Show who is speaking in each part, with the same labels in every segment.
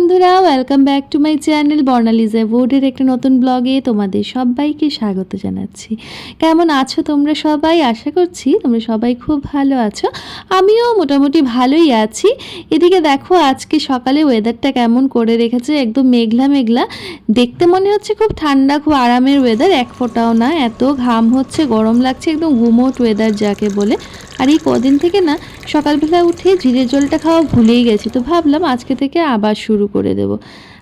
Speaker 1: বন্ধুরা welcome back to my channel বর্ণালিজা বোর্ডের একটা নতুন ব্লগে তোমাদের সবাইকে স্বাগত জানাচ্ছি। কেমন আছো তোমরা সবাই? আশা করছি তোমরা সবাই খুব ভালো আছো। আমিও মোটামুটি ভালোই আছি। এদিকে দেখো, আজকে সকালে ওয়েদারটা কেমন করে রেখেছে, একদম মেঘলা মেঘলা। দেখতে মনে হচ্ছে খুব ঠান্ডা, খুব আরামের ওয়েদার এক ফোঁটাও না, এত ঘাম হচ্ছে, গরম লাগছে, একদম গুমোট ওয়েদার যাকে বলে। আর এই কদিন থেকে না, সকালবেলা উঠে জিরের জলটা খাওয়া ভুলেই গেছি। তো ভাবলাম আজকে থেকে আবার শুরু করে দেব।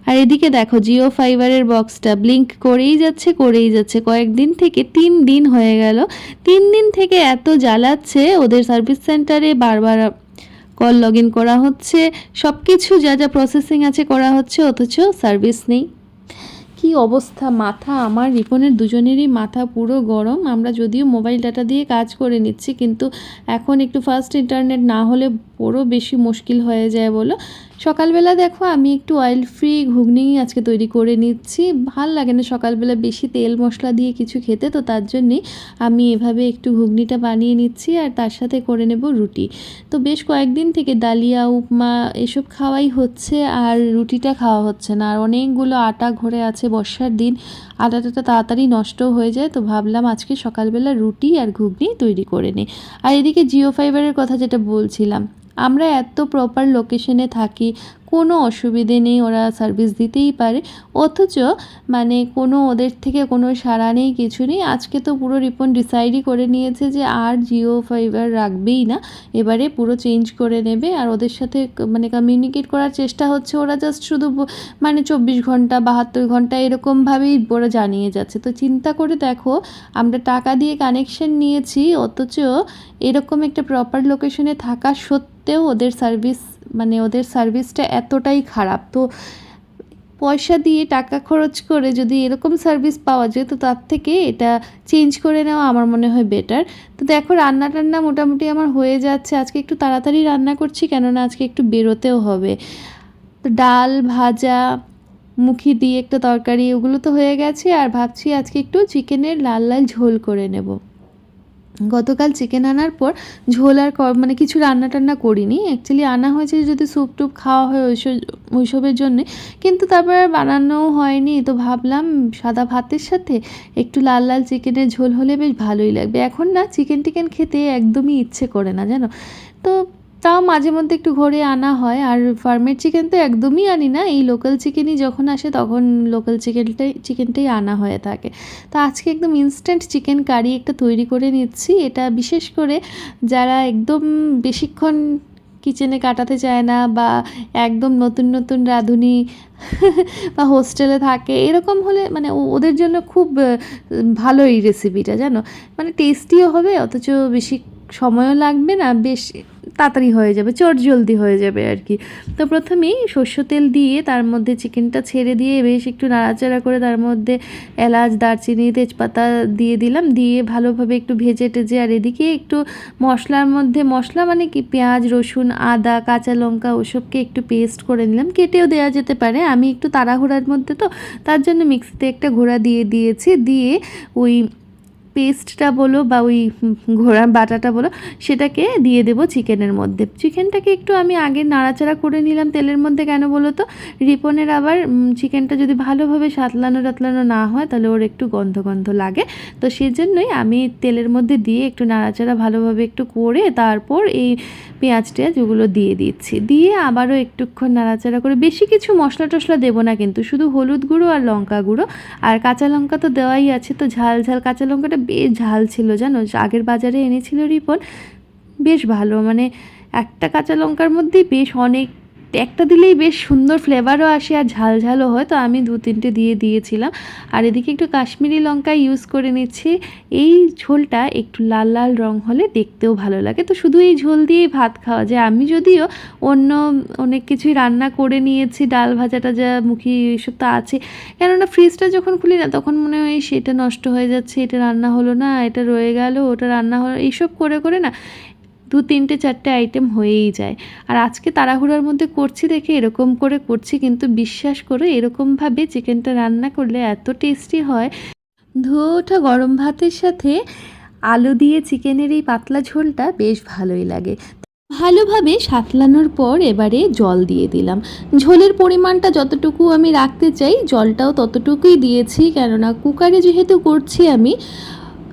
Speaker 1: আর এদিকে দেখো জিও ফাইবারের বক্সটা ব্লিঙ্ক করেই যাচ্ছে করেই যাচ্ছে। কয়েকদিন থেকে তিন দিন হয়ে গেল। তিন দিন থেকে এত জ্বালাচ্ছে, ওদের সার্ভিস সেন্টারে বারবার কল লগ ইন করা হচ্ছে। সব কিছু যা যা প্রসেসিং আছে করা হচ্ছে, অথচ সার্ভিস নেই। কি অবস্থা? মাথা আমার, রিপনের দুজনেরই মাথা পুরো গরম। আমরা যদিও মোবাইল ডাটা দিয়ে কাজ করে নিচ্ছি, কিন্তু এখন একটু ফাস্ট ইন্টারনেট না হলে পুরো বেশি মুশকিল হয়ে যায় বলো। সকালবেলা দেখো আমি একটু অয়েল ফ্রি ঘুগনি আজকে তৈরি করে নিচ্ছি। ভালো লাগে না সকালবেলা বেশি তেল মশলা দিয়ে কিছু খেতে, তো তার জন্যে আমি এভাবে একটু ঘুগনিটা বানিয়ে নিচ্ছি আর তার সাথে করে নেব রুটি। তো বেশ কয়েকদিন থেকে ডালিয়া, উপমা এসব খাওয়াই হচ্ছে আর রুটিটা খাওয়া হচ্ছে না। আর অনেকগুলো আটা ঘরে আছে বর্ষার দিন, আটাটা তাড়াতাড়ি নষ্ট হয়ে যায়, তো ভাবলাম আজকে সকালবেলা রুটি আর ঘুগনি তৈরি করে নিই। আর এদিকে জিও ফাইবারের কথা যেটা বলছিলাম আমরা এত প্রপার লোকেশনে থাকি কোনো অসুবিধে নেই, ওরা সার্ভিস দিতেই পারে। অথচ মানে কোনো ওদের থেকে কোনো সাড়া নেই, কিছু নেই। আজকে তো পুরো রিপন ডিসাইডই করে নিয়েছে যে আর জিও ফাইবার রাখবেই না। এবারে পুরো চেঞ্জ করে নেবে আর ওদের সাথে মানে কমিউনিকেট করার চেষ্টা হচ্ছে। ওরা জাস্ট শুধু মানে চব্বিশ ঘণ্টা, বাহাত্তর ঘণ্টা এরকমভাবেই ওরা জানিয়ে যাচ্ছে। তো চিন্তা করে দেখো, আমরা টাকা দিয়ে কানেকশন নিয়েছি, অথচ এরকম একটা প্রপার লোকেশনে থাকা সত্ত্বেও ওদের সার্ভিস মানে ওদের সার্ভিসটা এতটাই খারাপ। তো পয়সা দিয়ে টাকা খরচ করে যদি এরকম সার্ভিস পাওয়া যায়, তো তার থেকে এটা চেঞ্জ করে নেওয়া আমার মনে হয় বেটার তো দেখো রান্না টান্না মোটামুটি আমার হয়ে যাচ্ছে। আজকে একটু তাড়াতাড়ি রান্না করছি, কেননা আজকে একটু বেরোতেও হবে। তো ডাল, ভাজা, মুখি দিয়ে একটা তরকারি, ওগুলো তো হয়ে গেছে। আর ভাবছি আজকে একটু চিকেনের লাল লাল ঝোল করে নেব। গতকাল চিকেন আনার পর ঝোল আর মানে কিছু রান্না টান্না করিনি। অ্যাকচুয়ালি আনা হয়েছে যদি স্যুপ টুপ খাওয়া হয় ওইসব ওইসবের জন্যে। কিন্তু তারপরে আর বানানোও হয়নি। তো ভাবলাম সাদা ভাতের সাথে একটু লাল লাল চিকেনের ঝোল হলে বেশ ভালোই লাগবে। এখন না চিকেন টিকেন খেতে একদমই ইচ্ছে করে না, জানো? তো তাও মাঝে মধ্যে একটু ঘরে আনা হয়। আর ফার্মের চিকেন তো একদমই আনি না। এই লোকাল চিকেনই যখন আসে, তখন লোকাল চিকেনটাই চিকেনটাই আনা হয়ে থাকে। তো আজকে একদম ইনস্ট্যান্ট চিকেন কারি একটা তৈরি করে নিচ্ছি। এটা বিশেষ করে যারা একদম বেশিক্ষণ কিচেনে কাটাতে চায় না বা একদম নতুন নতুন রাঁধুনি বা হোস্টেলে থাকে, এরকম হলে মানে ওদের জন্য খুব ভালো এই রেসিপিটা জানো? মানে টেস্টিও হবে, অথচ বেশি সময়ও লাগবে না। বেশ তাড়াতাড়ি হয়ে যাবে, চট জলদি হয়ে যাবে আর কি। তো প্রথমেই সর্ষ তেল দিয়ে তার মধ্যে চিকেনটা ছেড়ে দিয়ে বেশ একটু নাড়াচাড়া করে তার মধ্যে এলাচ, দারচিনি, তেজপাতা দিয়ে দিলাম। দিয়ে ভালোভাবে একটু ভেজে টেজে আর এদিকে একটু মশলার মধ্যে, মশলা মানে কি? পেঁয়াজ, রসুন, আদা, কাঁচা লঙ্কা ওসবকে একটু পেস্ট করে নিলাম। কেটেও দেওয়া যেতে পারে। আমি একটু তাড়াহুড়ার মধ্যে তো তার জন্য মিক্সিতে একটা ঘোড়া দিয়ে দিয়েছি। দিয়ে ওই পেস্টটা বলো বা ওই ঘোড়া বাটাটা বলো, সেটাকে দিয়ে দেবো চিকেনের মধ্যে। চিকেনটাকে একটু আমি আগে নাড়াচাড়া করে নিলাম তেলের মধ্যে কেন বলো তো? রিপনের আবার চিকেনটা যদি ভালোভাবে সাতলানো টাতলানো না হয়, তাহলে ওর একটু গন্ধ গন্ধ লাগে। তো সেজন্যই আমি তেলের মধ্যে দিয়ে একটু নাড়াচাড়া ভালোভাবে একটু করে তারপর এই পেঁয়াজ টেয়াজ ওগুলো দিয়ে দিচ্ছি। দিয়ে আবারও একটুক্ষণ নাড়াচাড়া করে বেশি কিছু মশলা টশলা দেবো না কিন্তু শুধু হলুদ গুঁড়ো আর লঙ্কা গুঁড়ো। আর কাঁচা লঙ্কা তো দেওয়াই আছে, তো ঝাল ঝাল কাঁচা লঙ্কাটা বেশ ঝাল ছিল জানো? আগের বাজারে এনেছিল রিপন, বেশ ভালো। মানে একটা কাঁচা লঙ্কার মধ্যেই বেশ অনেক একটা দিলেই বেশ সুন্দর ফ্লেভারও আসে আর ঝাল ঝালও হয়, তো আমি দু তিনটে দিয়ে দিয়েছিলাম। আর এদিকে একটু কাশ্মীরি লঙ্কা ইউজ করে নিচ্ছি। এই ঝোলটা একটু লাল লাল রং হলে দেখতেও ভালো লাগে। তো শুধু এই ঝোল দিয়েই ভাত খাওয়া যায়। আমি যদিও অন্য অনেক কিছুই রান্না করে নিয়েছি, ডাল ভাজাটা যা মুখি এইসব তো আছে। কেননা ফ্রিজটা যখন খুলি না, তখন মনে হয় সেটা নষ্ট হয়ে যাচ্ছে, এটা রান্না হলো না, এটা রয়ে গেল, ওটা রান্না হলো এইসব করে করে না দু তিনটে চারটে আইটেম হয়েই যায়। আর আজকে তাড়াহুড়োর মধ্যে করছি দেখে এরকম করে করছি, কিন্তু বিশ্বাস করে, এরকমভাবে চিকেনটা রান্না করলে এত টেস্টি হয়। ধুয়ে ওঠা গরম ভাতের সাথে আলু দিয়ে চিকেনের এই পাতলা ঝোলটা বেশ ভালোই লাগে। ভালোভাবে সাতলানোর পর এবারে জল দিয়ে দিলাম। ঝোলের পরিমাণটা যতটুকু আমি রাখতে চাই, জলটাও ততটুকুই দিয়েছি, কেননা কুকারে যেহেতু করছি আমি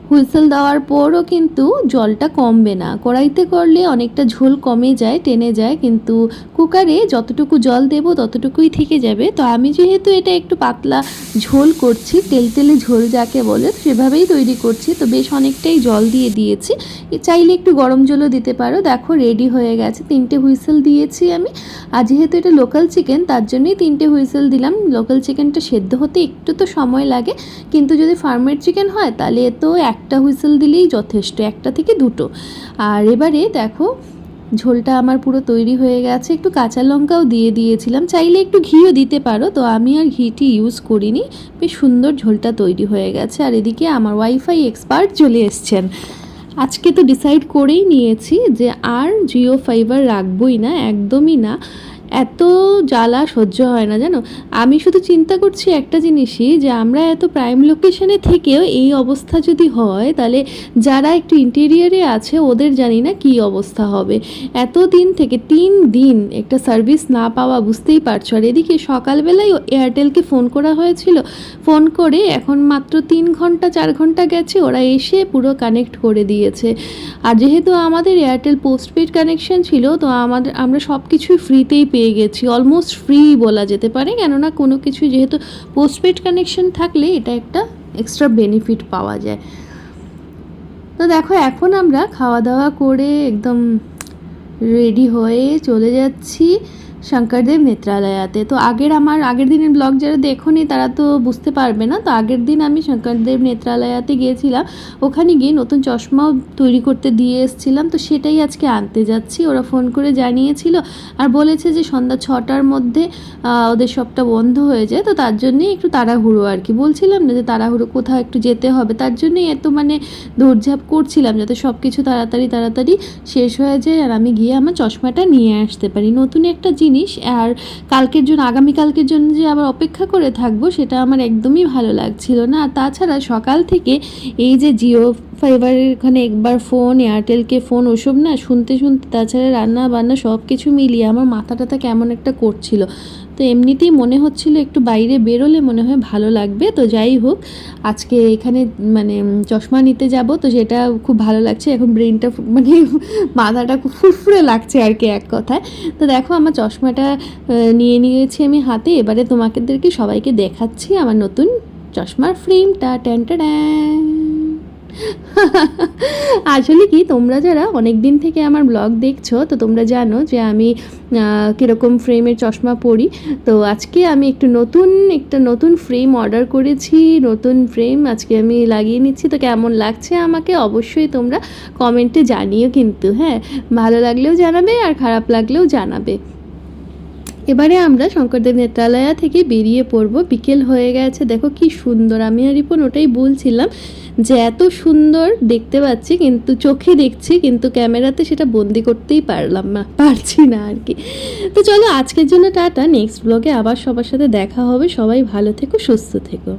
Speaker 1: হুইসেল দেওয়ার পরও কিন্তু জলটা কমবে না। কড়াইতে করলে অনেকটা ঝোল কমে যায়, টেনে যায়, কিন্তু কুকারে যতটুকু জল দেব ততটুকুই থেকে যাবে। তো আমি যেহেতু এটা একটু পাতলা ঝোল করছি, তেল তেলে ঝোল যাকে বলে সেভাবেই তৈরি করছি। তো বেশ অনেকটাই জল দিয়ে দিয়েছি। চাইলে একটু গরম জলও দিতে পারো। দেখো রেডি হয়ে গেছে। তিনটে হুইসেল দিয়েছি আমি। আর যেহেতু এটা লোকাল চিকেন, তার জন্যই তিনটে হুইসেল দিলাম। লোকাল চিকেনটা সেদ্ধ হতে একটু তো সময় লাগে। কিন্তু যদি ফার্মের চিকেন হয়, তাহলে তো একটা হুইসেল দিলেই যথেষ্ট, একটা থেকে দুটো। আর এবারে দেখো, ঝোলটা আমার পুরো তৈরি হয়ে গেছে। একটু কাঁচা লঙ্কাও দিয়ে দিয়েছিলাম। চাইলে একটু ঘিও দিতে পারো, তো আমি আর ঘিটি ইউজ করিনি। বেশ সুন্দর ঝোলটা তৈরি হয়ে গেছে। আর এদিকে আমার ওয়াইফাই এক্সপার্ট চলে এসছেন। আজকে তো ডিসাইড করেই নিয়েছি যে আর জিও ফাইবার রাখবই না, একদমই না। এত জ্বালা সহ্য হয় না, জানো? আমি শুধু চিন্তা করছি একটা জিনিসই, যে আমরা এত প্রাইম লোকেশনে থেকেও এই অবস্থা যদি হয়, তাহলে যারা একটু ইন্টেরিয়ারে আছে, ওদের জানি না কী অবস্থা হবে। এত দিন থেকে তিন দিন একটা সার্ভিস না পাওয়া, বুঝতেই পারছ? আর এদিকে সকালবেলায় এয়ারটেলকে ফোন করা হয়েছিল। ফোন করে এখন মাত্র তিন ঘণ্টা, চার ঘণ্টা গেছে, ওরা এসে পুরো কানেক্ট করে দিয়েছে। আর যেহেতু আমাদের এয়ারটেল পোস্টপেড কানেকশন ছিল, তো আমাদের, আমরা সব কিছুই ফ্রিতেই পেয়ে গেছি অলমোস্ট ফ্রি বলা যেতে পারে। কেননা কোনো কিছু যেহেতু পোস্টপেড কানেকশন থাকলে এটা একটা এক্সট্রা বেনিফিট পাওয়া যায়। তো দেখো, এখন আমরা খাওয়া দাওয়া করে একদম রেডি হয়ে চলে যাচ্ছি। শঙ্করদেব নেত্রালয়াতে। তো আগের আমার, আগের দিনের ব্লগ যারা দেখোনি, তারা তো বুঝতে পারবে না। তো আগের দিন আমি শঙ্করদেব নেত্রালয়াতে গিয়েছিলাম। ওখানে গিয়ে নতুন চশমাও তৈরি করতে দিয়ে এসেছিলাম। তো সেটাই আজকে আনতে যাচ্ছি। ওরা ফোন করে জানিয়েছিল আর বলেছে যে সন্ধ্যা ছটার মধ্যে ওদের সবটা বন্ধ হয়ে যায়। তো তার জন্যেই একটু তাড়াহুড়ো আর কি। বলছিলাম না যে তাড়াহুড়ো কোথাও একটু যেতে হবে। তার জন্যেই এত মানে দৌড়ঝাঁপ করছিলাম যাতে সব কিছু তাড়াতাড়ি তাড়াতাড়ি শেষ হয়ে যায় আর আমি গিয়ে আমার চশমাটা নিয়ে আসতে পারি। নতুন একটা জিনিস আর কালকের জন্য, আগামীকালকের জন্য যে আবার অপেক্ষা করে থাকব, সেটা আমার একদমই ভালো লাগছিল না। আর তাছাড়া সকাল থেকে এই যে জিও ফাইবারের এখানে একবার ফোন, এয়ারটেলকে ফোন, ওসব না শুনতে শুনতে তাছাড়া রান্না বান্না সব কিছু মিলিয়ে আমার মাথা টাথা কেমন একটা করছিল। তো এমনিতেই মনে হচ্ছিল একটু বাইরে বেরোলে মনে হয় ভালো লাগবে। তো যাই হোক, আজকে এখানে মানে চশমা নিতে যাব। তো সেটা খুব ভালো লাগছে, এখন ব্রেনটা মানে মাথাটা খুব ফুরফুরে লাগছে আর কি এক কথায়। তো দেখো আমার চশমাটা নিয়ে নিয়েছি আমি হাতে। এবারে তোমাকেদেরকে সবাইকে দেখাচ্ছি আমার নতুন চশমার ফ্রেমটা ট্যান আসলে কি, তোমরা যারা অনেক দিন থেকে আমার ব্লগ দেখছ, তো তোমরা জানো যে আমি কীরকম ফ্রেমের চশমা পরি। তো আজকে আমি একটু নতুন, একটা নতুন ফ্রেম অর্ডার করেছি, নতুন ফ্রেম আজকে আমি লাগিয়ে নিচ্ছি। তো কেমন লাগছে আমাকে অবশ্যই তোমরা কমেন্টে জানিও কিন্তু হ্যাঁ? ভালো লাগলেও জানাবে আর খারাপ লাগলেও জানাবে। এবারে আমরা শঙ্করদেব নেত্রালয়া থেকে বেরিয়ে পড়ব। বিকেল হয়ে গেছে। দেখো কি সুন্দর। আমি আর রিপন ওটাই বলছিলাম যে এত সুন্দর দেখতে পাচ্ছি, কিন্তু চোখে দেখছি, কিন্তু ক্যামেরাতে সেটা বন্দি করতেই পারলাম না, পারছি না আর কি। তো চলো আজকের জন্য টাটা। নেক্সট ব্লগে আবার সবার সাথে দেখা হবে। সবাই ভালো থেকো, সুস্থ থেকো।